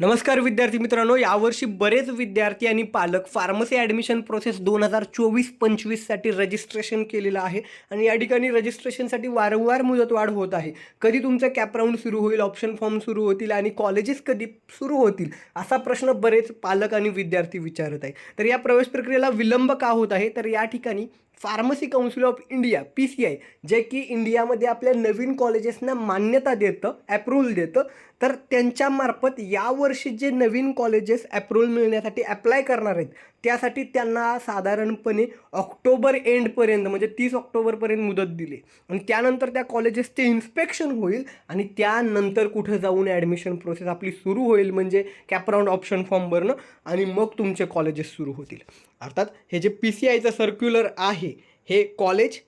नमस्कार विद्यार्थी मित्रांनो यावर्षी बरेच विद्यार्थी आणि पालक फार्मसी ॲडमिशन प्रोसेस दोन हजार चोवीस पंचवीससाठी रजिस्ट्रेशन केलेलं आहे आणि या ठिकाणी रजिस्ट्रेशनसाठी वारंवार मुदतवाढ होत आहे. कधी तुमचं कॅपराऊंड सुरू होईल ऑप्शन फॉर्म सुरू होतील आणि कॉलेजेस कधी सुरू होतील असा प्रश्न बरेच पालक आणि विद्यार्थी विचारत आहे तर या प्रवेश प्रक्रियेला विलंब का होत आहे? तर या ठिकाणी pharmacy council of India P C I जे की इंडियामध्ये आपल्या नवीन कॉलेजेसना मान्यता देतं ॲप्रुव्हल देतं तर त्यांच्यामार्फत यावर्षी जे नवीन कॉलेजेस ॲप्रुव्हल मिळण्यासाठी अप्लाय करणार आहेत त्यासाठी त्यांना साधारणपणे ऑक्टोबर एंडपर्यंत म्हणजे तीस ऑक्टोबरपर्यंत मुदत दिली. आणि त्यानंतर त्या कॉलेजेसचे इन्स्पेक्शन होईल आणि त्यानंतर कुठं जाऊन ॲडमिशन प्रोसेस आपली सुरू होईल म्हणजे कॅपराऊंड ऑप्शन फॉर्म भरणं आणि मग तुमचे कॉलेजेस सुरू होतील. अर्थात हे जे पी सी आयचं सर्क्युलर आहे हे कॉलेज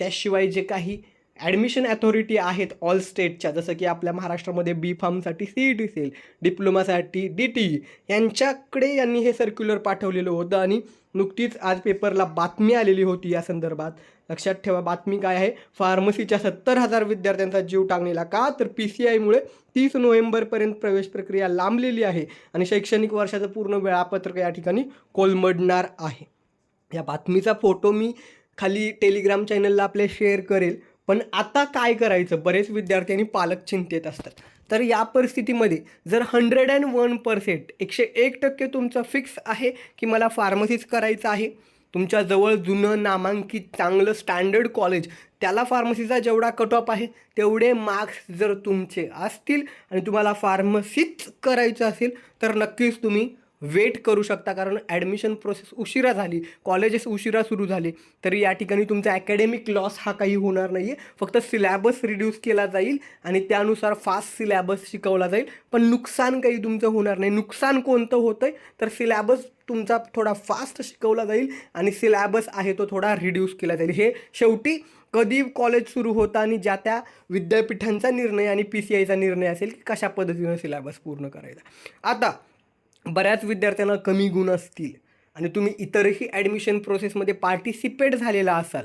त्याशिवाय जे काही ॲडमिशन ॲथॉरिटी आहेत ऑल स्टेटच्या जसं की आपल्या महाराष्ट्रामध्ये बी फार्मसाठी सी ई टी सेल डिप्लोमासाठी डी टी ई यांच्याकडे यांनी हे सर्क्युलर पाठवलेलं होतं आणि नुकतीच आज पेपरला बातमी आलेली होती या संदर्भात. लक्षात ठेवा बातमी काय आहे? फार्मसीच्या सत्तर हजार विद्यार्थ्यांचा जीव टांगलेला का? तर पी सी आयमुळे तीस नोव्हेंबरपर्यंत प्रवेश प्रक्रिया लांबलेली आहे आणि शैक्षणिक वर्षाचं पूर्ण वेळापत्रक या ठिकाणी कोलमडणार आहे. या बातमीचा फोटो मी खाली टेलिग्राम चॅनलला आपल्या शेअर करेल. पण आता काय करायचं? बरेच विद्यार्थी आणि पालक चिंतेत असतात. तर या परिस्थितीमध्ये जर हंड्रेड अँड वन पर्सेंट एकशे एक टक्के तुमचं फिक्स आहे की मला फार्मसीच करायचं आहे? तुमच्याजवळ जुनं नामांकित चांगलं स्टँडर्ड कॉलेज त्याला फार्मसीचा जेवढा कट ऑफ आहे तेवढे मार्क्स जर तुमचे असतील आणि तुम्हाला फार्मसीच करायचं असेल तर नक्कीच तुम्ही वेट करू शकता कारण ॲडमिशन प्रोसेस उशिरा झाली कॉलेजेस उशिरा सुरू झाले तरी या ठिकाणी तुमचा अकॅडमिक लॉस हा काही होणार नाही आहे फक्त सिलॅबस रिड्यूस केला जाईल आणि त्यानुसार फास्ट सिलॅबस शिकवला जाईल. पण नुकसान काही तुमचं होणार नाही. नुकसान कोणतं होतं आहे तर सिलॅबस तुमचा थोडा फास्ट शिकवला जाईल आणि सिलॅबस आहे तो थोडा रिड्यूस केला जाईल. हे शेवटी कधी कॉलेज सुरू होतं आणि ज्या त्या विद्यापीठांचा निर्णय आणि पी सी आयचा निर्णय असेल की कशा पद्धतीनं सिलॅबस पूर्ण करायचा. आता बऱ्याच विद्यार्थ्यांना कमी गुण असतील आणि तुम्ही इतरही ॲडमिशन प्रोसेसमध्ये पार्टिसिपेट झालेला असाल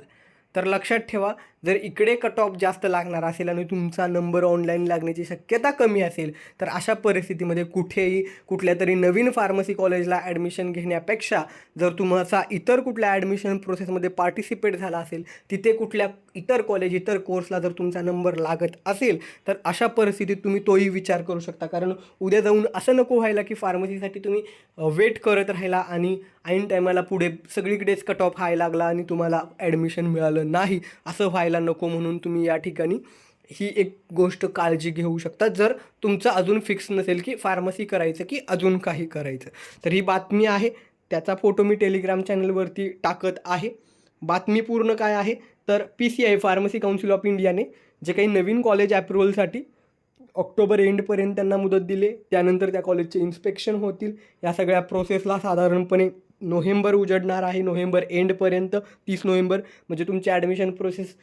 तर लक्षात ठेवा जर इकडे कट ऑफ जास्त लागणार असेल आणि तुमचा नंबर ऑनलाईन लागण्याची शक्यता कमी असेल तर अशा परिस्थितीमध्ये कुठेही कुठल्या तरी नवीन फार्मसी कॉलेजला ॲडमिशन घेण्यापेक्षा जर तुमचा इतर कुठल्या ॲडमिशन प्रोसेसमध्ये पार्टिसिपेट झाला असेल तिथे कुठल्या इतर कॉलेज इतर कोर्सला जर तुमचा नंबर लागत असेल तर अशा परिस्थितीत तुम्ही तोही विचार करू शकता. कारण उद्या जाऊन असं नको व्हायला की फार्मसीसाठी तुम्ही वेट करत राहिला आणि ऐन टायमाला पुढे सगळीकडेच कट ऑफ व्हायला लागला आणि तुम्हाला ॲडमिशन मिळालं नाही असं व्हायला नको म्हणून तुम्ही या ठिकाणी ही एक गोष्ट काळजी घेऊ शकता. जर तुमचं अजून फिक्स नसेल की फार्मसी करायचं की अजून काही करायचं. तर ही बातमी आहे. त्याचा फोटो मी टेलिग्राम चॅनलवरती टाकत आहे. बातमी पूर्ण काय आहे? तर P C I pharmacy council of इंडियाने जे काही नवीन कॉलेज ॲप्रुव्हलसाठी ऑक्टोबर एंडपर्यंत त्यांना मुदत दिली. त्यानंतर त्या कॉलेजचे इन्स्पेक्शन होतील. या सगळ्या प्रोसेसला साधारणपणे नोव्हेंबर उजडणार आहे नोव्हेंबर एंडपर्यंत तीस नोव्हेंबर म्हणजे तुमची ॲडमिशन प्रोसेस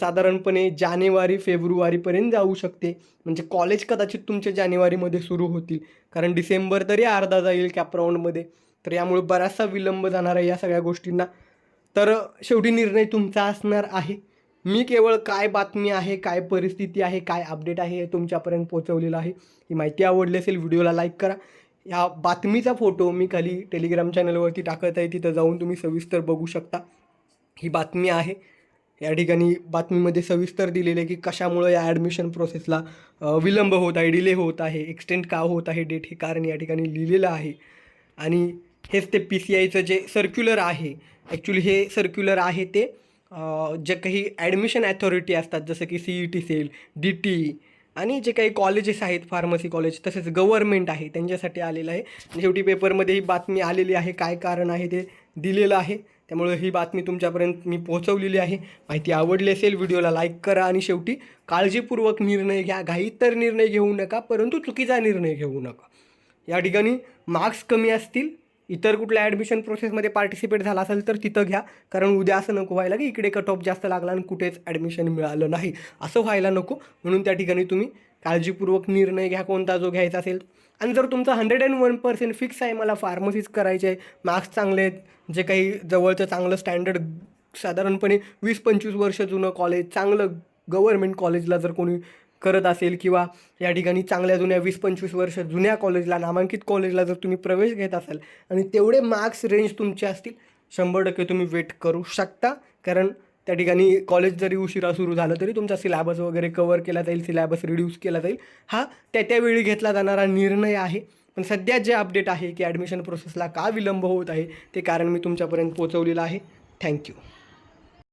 साधारणपणे जानेवारी फेब्रुवारीपर्यंत जाऊ शकते. म्हणजे कॉलेज कदाचित तुमच्या जानेवारीमध्ये सुरू होतील. कारण डिसेंबर तरी अर्धा जाईल कॅपराऊंडमध्ये तर यामुळे बराचसा विलंब जाणार आहे या सगळ्या गोष्टींना. तर शेवटी निर्णय तुमचा असणार आहे. मी केवळ काय बातमी आहे काय परिस्थिती आहे काय अपडेट आहे हे तुमच्यापर्यंत पोहोचवलेलं आहे. ही माहिती आवडली असेल व्हिडिओला लाईक करा. ह्या बातमीचा फोटो मी खाली टेलिग्राम चॅनलवरती टाकत आहे. तिथं जाऊन तुम्ही सविस्तर बघू शकता. ही बातमी आहे. या ठिकाणी बातमीमध्ये सविस्तर दिलेले आहे की कशामुळं या ॲडमिशन प्रोसेसला विलंब होत आहे डिले होत आहे एक्सटेंड का होत आहे डेट हे कारण या ठिकाणी लिहिलेलं आहे. आणि हेच ते पी सी आयचं जे सर्क्युलर आहे ॲक्च्युली हे सर्क्युलर आहे ते जे काही ॲडमिशन ॲथॉरिटी असतात जसं की C E T cell D T आणि जे काही कॉलेजेस आहेत फार्मसी कॉलेज तसेच गव्हर्मेंट आहे त्यांच्यासाठी आलेलं आहे. शेवटी पेपरमध्ये ही बातमी आलेली आहे काय कारण आहे ते दिलेलं आहे. त्यामुळे ही बातमी तुमच्यापर्यंत मी पोहोचवलेली आहे. माहिती आवडली असेल व्हिडिओला लाईक करा आणि शेवटी काळजीपूर्वक निर्णय घ्या. घाई तर निर्णय घेऊ नका परंतु चुकीचा निर्णय घेऊ नका. या ठिकाणी मार्क्स कमी असतील इतर कुठल्या ॲडमिशन प्रोसेसमध्ये पार्टिसिपेट झाला असेल तर तिथं घ्या. कारण उद्या असं नको व्हायला की इकडे कट ऑफ जास्त लागला आणि कुठेच ॲडमिशन मिळालं नाही. असं व्हायला नको. म्हणून त्या ठिकाणी तुम्ही काळजीपूर्वक निर्णय घ्या कोणता जो घ्यायचा असेल. आणि जर तुमचं hundred and one percent fix आहे मला फार्मसीच करायचे आहे मार्क्स चांगले आहेत जे काही जवळचं चांगलं स्टँडर्ड साधारणपणे वीस पंचवीस वर्ष जुनं कॉलेज चांगलं गव्हर्मेंट कॉलेजला जर कोणी करत असेल किंवा या ठिकाणी चांगल्या जुन्या वीस पंचवीस वर्ष जुन्या कॉलेजला नामांकित कॉलेजला जर तुम्ही प्रवेश घेत असाल आणि तेवढे मार्क्स रेंज तुमचे असतील शंभर टक्के तुम्ही वेट करू शकता. कारण त्या ठिकाणी कॉलेज जरी उशिरा सुरू झालं तरी तुमचा सिलॅबस वगैरे कवर केला जाईल सिलॅबस रिड्यूस केला जाईल. हा त्या त्यावेळी घेतला जाणारा निर्णय आहे. पण सध्या जे अपडेट आहे की ॲडमिशन प्रोसेसला का विलंब होत आहे ते कारण मी तुमच्यापर्यंत पोहोचवलेलं आहे. थँक्यू